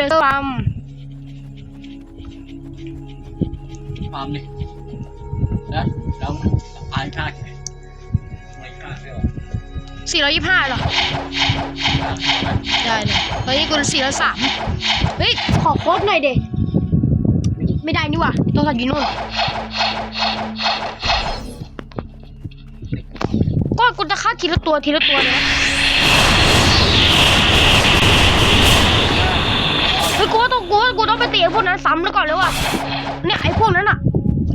เดอร์ฟัมความดิแล้วแล้วอายกล้าแค่ไม่กล้าไม่หรอกสี่ร้อยยี่ห้าเหรอ ได้เลย เฮ้ยกูสี่ร้อยสามเฮ้ย ขอโค้ดหน่อยเด็ไม่ได้นี่หว่าต้องสัตว์อยู่นู่นก็กูจะฆ่าทีละตัวทีละตัวเลยนะ กูว่าต้องกูว่ากูต้องไปตีไอ้พวกนั้นซ้ำแล้วก่อนเลยว่ะเนี่ยไอ้พวกนั้นอะ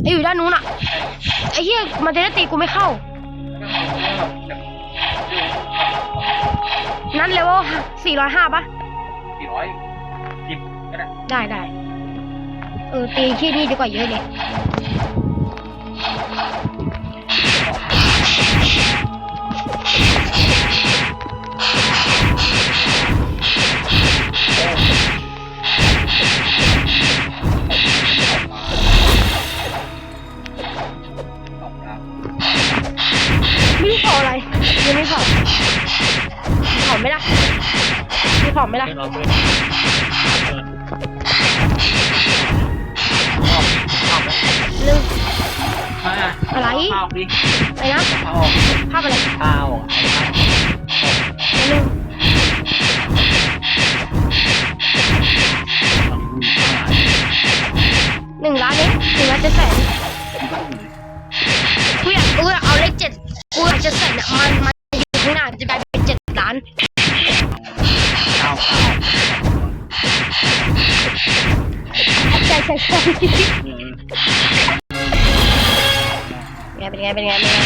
ไอ้อยู่ด้านนู้นอะไอ้เหี้ยมันจะได้ตีกูไม่เข้า นั่นเลเวลสี่ร้อยห้าปะสี่ร้อยสิบก็ได้ได้ได้เออตีที่นี่ดีกว่าเยอะเลย ยังไม่เผาเผาไหมล่ะมีเผาไหมล่ะเพื่อนเรื่อนหนึ่งมาอะไรข้าวดิอะไรนะข้าวภาพอะไรข้าวหนึ่งหนึ่งล้านเองหนึ่งล้านเจ็ดแสนกูอยากกูอยากเอาเลขเจ็ดกูอยากจะใส่เนี่ยมันมัน อยู่ข้างหน้าจะกลายเป็นเจ็ดล้านข้าวข้าวใช่ใช่ใช่ไง เป็นไง เป็นไง เป็นไง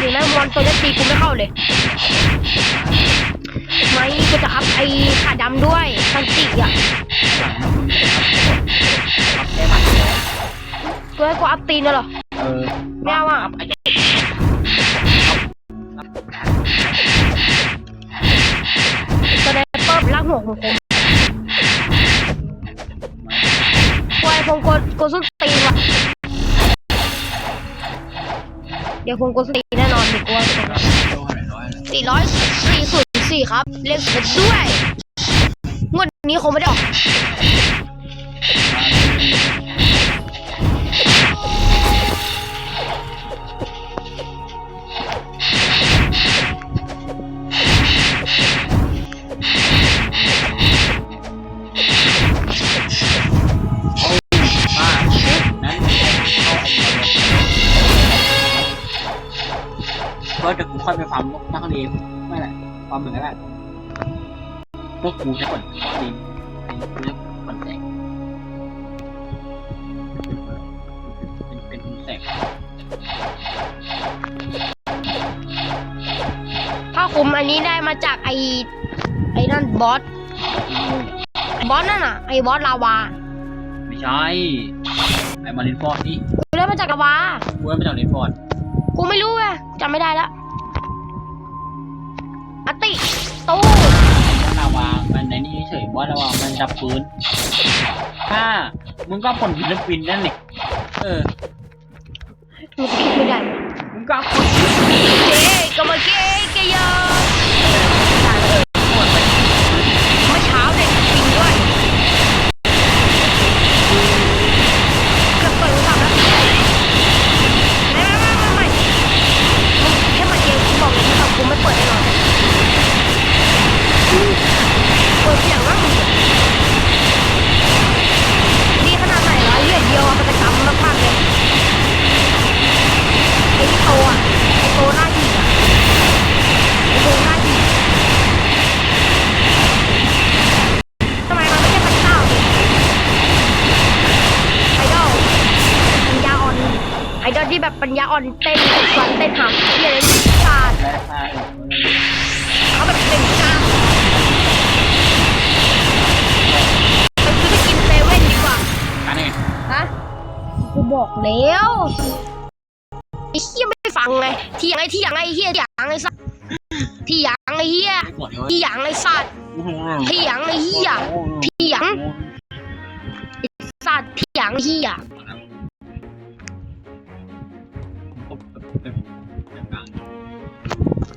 นี่แม่งมอนตัวจะตีกูไม่เข้าเลยไม่กูจะอัพไอ้ขาดำด้วยซันติอะ กูให้กูอัพตีนน่ะเหรอเออไม่เอาอะสไนเปอร์ลากหัวของผมกูไอ้พงกูกูสุดตีนว่ะเดี๋ยวพงกูสุดตีนแน่นอนดิกูว่าสี่ร้อยสี่ศูนย์สี่ครับ เลขสุดด้วยงวดนี้คงไม่ได้ออก เพื่อจะกูค่อยไปฟาร์มนกนักเรียนไม่แหละฟาร์มเหมือนกันแหละพวกกูใช้ก่อนนักเรียนไอ้กูจะก่อนแสงเป็นเป็นแสงผ้าคลุมอันนี้ได้มาจากไอ้ไอ้นั่นบอสบอสนั่นอะไอ้บอสลาวาไม่ใช่ไอ้มารินฟอร์ดนี่กูได้มาจากลาวากูได้มาจากมารินฟอร์ดกูไม่รู้ไงกูจำไม่ได้แล้ว อตติตู้ว่าลาวามันในนี่เฉยว่าลาวามันดับปืนถ้ามึงก็ผลฟิลิปปินส์นั่นนี่เออมึงคิดไม่ได้มึงก็ผลเจ๊ก็มาเก๊เกยอ ญญาอ่อนเต้นสอนเต้นหำที่อะไรนี่ศาสตร์เขาแบบเต้นกล้าไปซื้อไปกินเซเว่นดีกว่ากันเองฮะกูบอกแล้วไอ้เฮียไม่ฟังไงที่ยังไงที่ยังไงเฮียที่ยังไงสัตว์ที่ยังไงเฮียไม่ปวดเลยที่ยังไงสัตว์ที่ยังไงเฮียที่ยังสัตว์ที่ยังเฮีย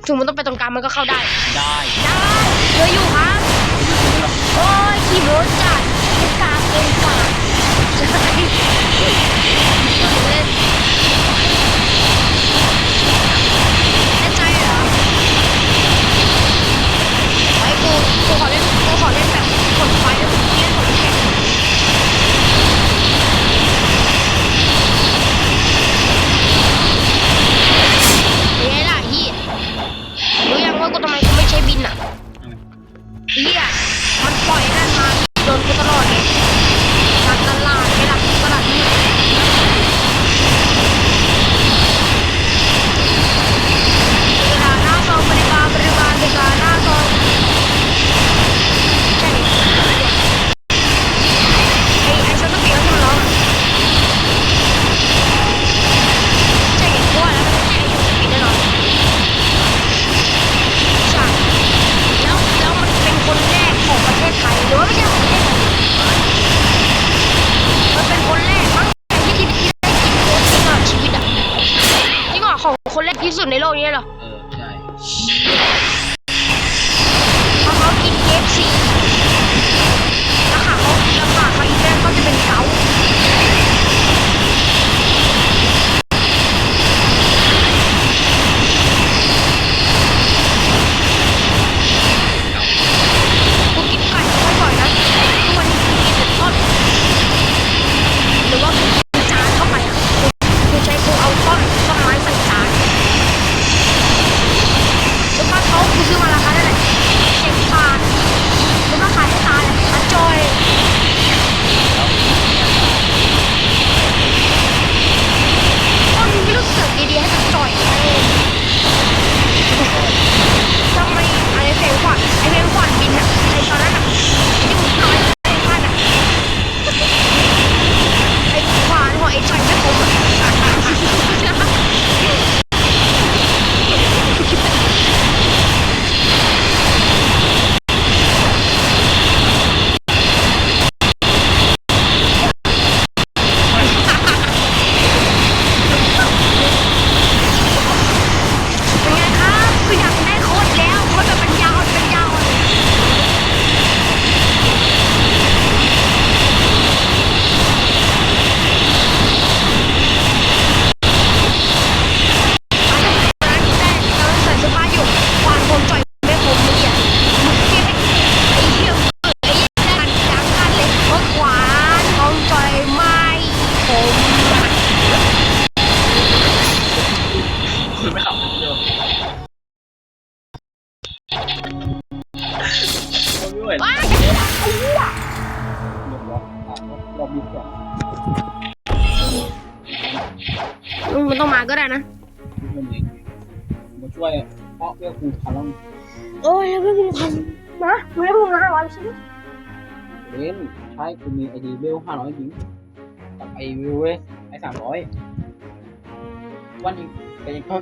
ถึงมันต้องไปตรงกลางมันก็เข้าได้ ได้ได้เยออยู่ครับโอ้ยขี่รถจัดกลางเองกลางใช่ ก็ได้นะมาช่วยเพาะเพื่อคูพันแล้วโอ้ยแล้วไม่มึพันนะมึงไม่มึงห้าร้อยใช่ไหมเล่นใช่กูมีไอดีเบลห้าร้อยหญิงกับไอวิวเวสไอสามร้อยวันนี้เปก็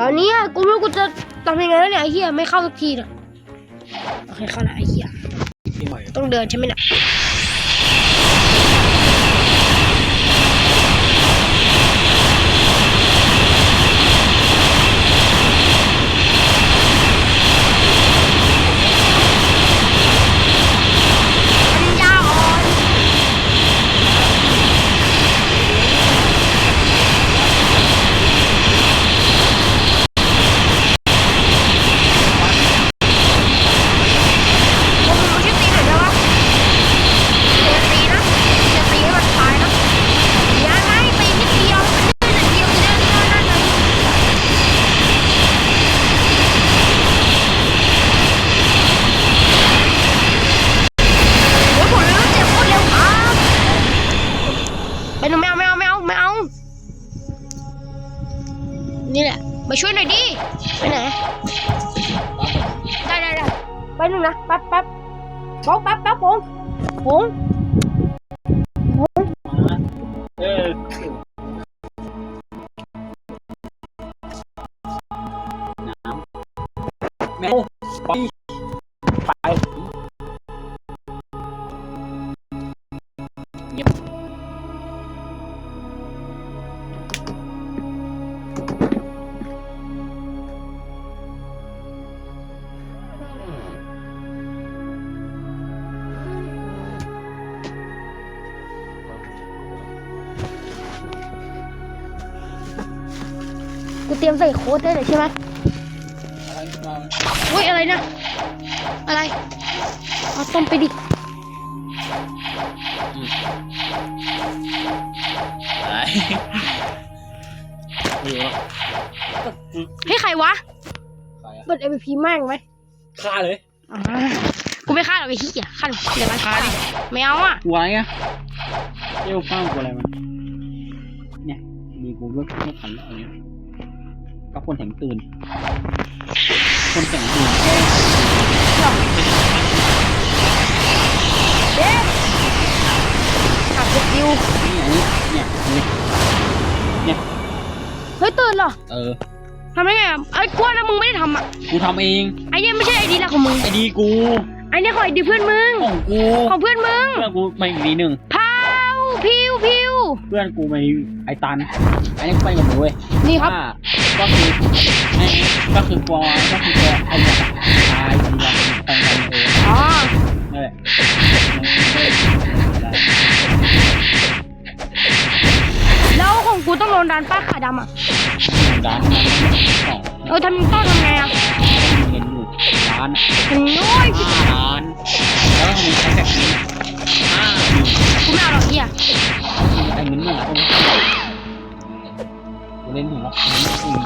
ตอนนี้กูไม่รู้กูจะทำยังไงแล้วเนี่ยไอเหี้ยไม่เข้าสักทีนะโอเคเข้าละไอเหี้ยต้องเดินใช่ไหมเนี่ย มาช่วยหน่อยดิไปไหนได้ได้ได้ไปนู่นนะแป๊บแป๊บป๊อกแป๊บแป๊บผมผม ตรียมใส่โค้ดได้เลยใช่ไหมอะไรมาอุ้ยอะไรนะ อะไรเอาต้มไปดิอะไรไม่รู้หรอกก็กูให้ใครวะใครอะเปิด MVP แม่งไหมฆ่าเลยอ่ากูไม่ฆ่าหรอกไอ้เหี้ยฆ่าหรอกเดี๋ยวมันฆ่าดิไม่เอาอะกลัวอะไรอะเจ้าฟ้างกลัวอะไรมันเนี่ยมีกูเลือกเลือกขันแล้วอันนี้ ก็คนแข็งตื่นคนแข็งตื่นเด็กขับสกิลนี่อันนี้เนี่ยเนี่ยเนี่ยเฮ้ยตื่นเหรอ เออทำได้ไงอะไอ้กลัวนะมึงไม่ได้ทำอะ กูทำเอง ไอ้เนี่ยไม่ใช่ไอดีหลักของมึง ไอดีกูไอ้เนี่ยของไอดีเพื่อนมึง ของกู ของเพื่อนมึง เพื่อนกูมาอีกทีหนึ่งพาวพิวพิว เพื่อนกูมาไอตันไอ้นี่กูไปกับหนูเว้ยนี่ครับ ว่าก็คือไอ้ก็คือปอก็คือตัวไอ้เนี่ยตายทีละตายกันเองอ๋อนั่นแหละแล้วของกูต้องโดนดันป้าขาดำอะร้านสองเออทำต้องทำไงอะเงินอยู่ร้านถึงน้อยห้าล้านแล้วก็มีใช้แบบนี้ห้าหนึ่งกูไม่เอาหรอกเฮีย นถึงแล้วเงินอืม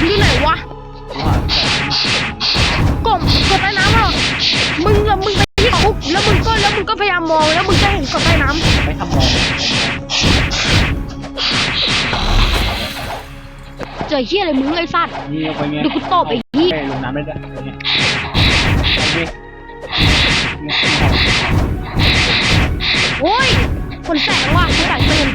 อยู่ไหนวะกูหากบกบใต้น้ำเหรอมึงแล้วมึงไปที่คุกแล้วมึงก็แล้วมึงก็พยายามมองแล้วมึงจะเห็นกบใต้น้ไปทำมองำเจอเฮียอะไรมึงไอ้สัตว์นี่เอาไปไงเดี๋ยวกูตบไอ้เหี้ยไปลงน้ำได้ด้วยเนี่ยเอาดิเนี่ยโอ้ย คนแสงว่ะคนแส่ปืน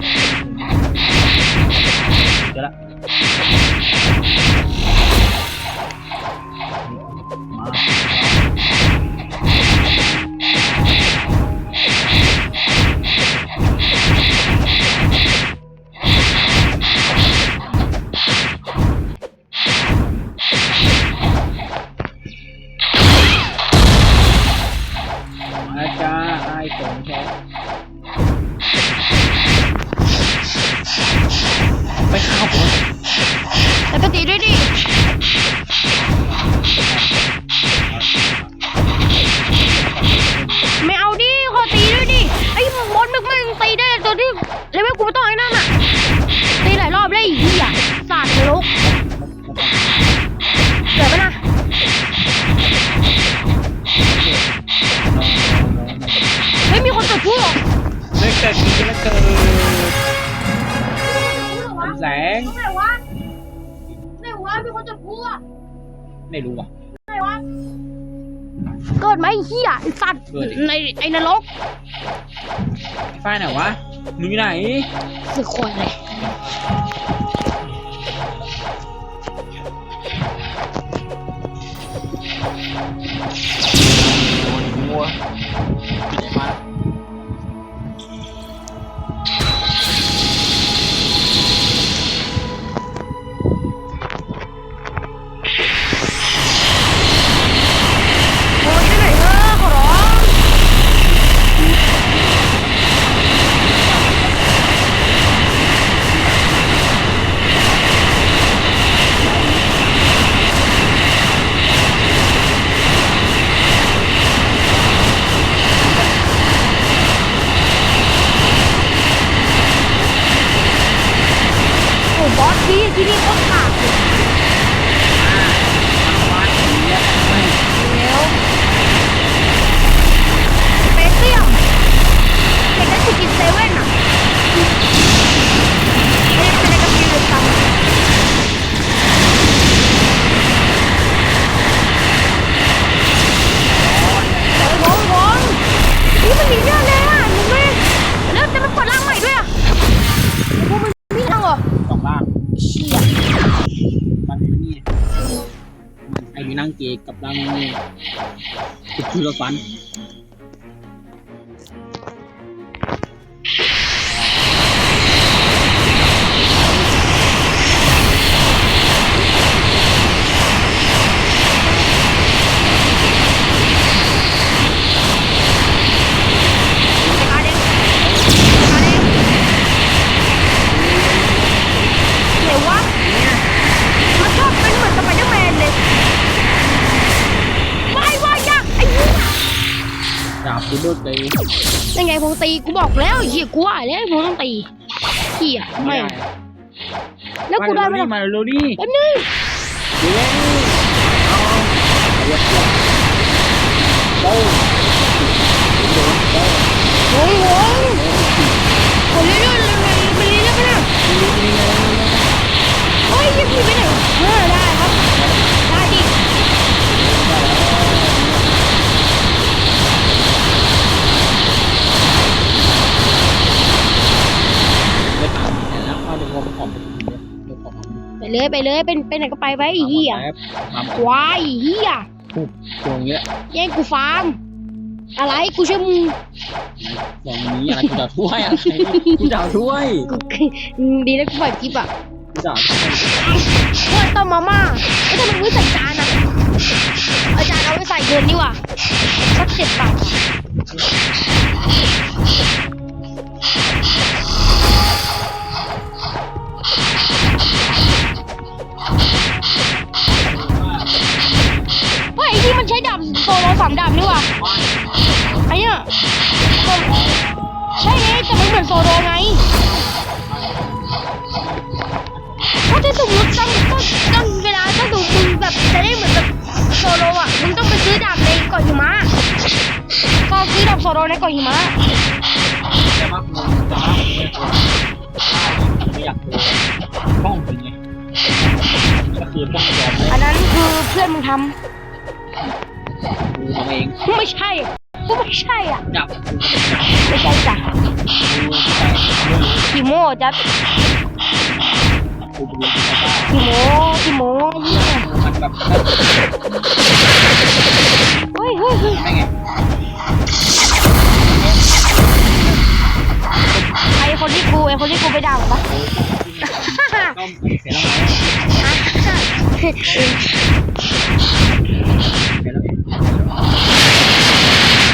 ตว์เกิดดิในไอ้นรกไอ้ฝ้ายไหนวะมึงอยู่ไหนสึกคนเลย ไอ้มีนั่งเกกกับนั่งนี่คือคือรถฟัน ดูดเลยยังไงพงตีกูบอกแล้วไอ้เหี้ยกูว่าแล้วพงต้องตีเหี้ยไม่แล้วกูได้ไหมล่ะมาเร็วๆนี่แป๊บนึงเดี๋ยวเอาเอาเดี๋ยวเดี๋ยวโดนโดนโอ้ยโอ้ยโอ้ยเรื่อยๆ เลยไปเลยเป็นไปไหนก็ไปไปไอ้เหี้ยมาควายไอ้เหี้ยตรงเนี้ยแย่งกูฟาร์มอะไรกูเชื่อมึงตรงนี้อะไรกูจะถ้วยอะไรกูจะถ้วยกูดีนะกูปล่อยคลิปอะกูจะเพื่อนต้มมาม่าไอ้ยทำไมไม่ใส่จานอะอาจารย์เอาไปใส่เงินดีกว่าสักเจ็ดบาท โซโลในเกาะหิมะจะมาคุยจะมาไม่อยากคุยป้องเป็นไงก็คือต้องยอมอันนั้นคือเพื่อนมึงทกูทำเองำไม่ใช่ก็ไม่ใช่อะจับกูไม่ใช่จ้ะกูไปกูขี้โม่จัดกูไปกูไปขี้โม่ขี้โม่เหี้ยมันแบบเฮ้ยเฮ้ยเฮ้ย ไม่ไง ไอคนที่กูไอคนที่กูไปด่ามันปะก็เสียแล้วไงเสียแล้ว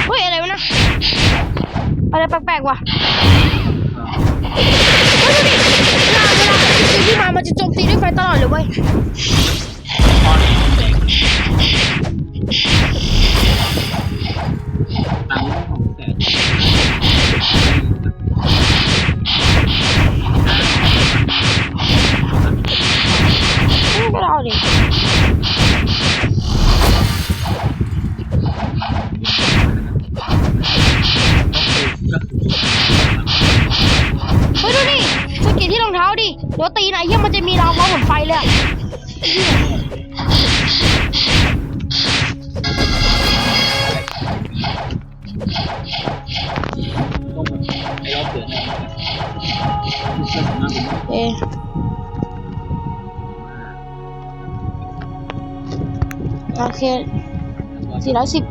เฮ้ยอะไรวะนะอะไรแปลกๆวะเฮ้ยดูดิเวลาเวลาสิ่งที่มามันจะโจมตีด้วยไฟตลอดเลยเว้ยตอนเด็กตัง ตีนะเฮียมันจะมีราวฟ้าเหมือนไฟเลยอะต้องแบบไอ้รอบเสือเนี่ยคือเสื้อของหน้าผมเอ๊ะโอเคสี่ร้อยสิบ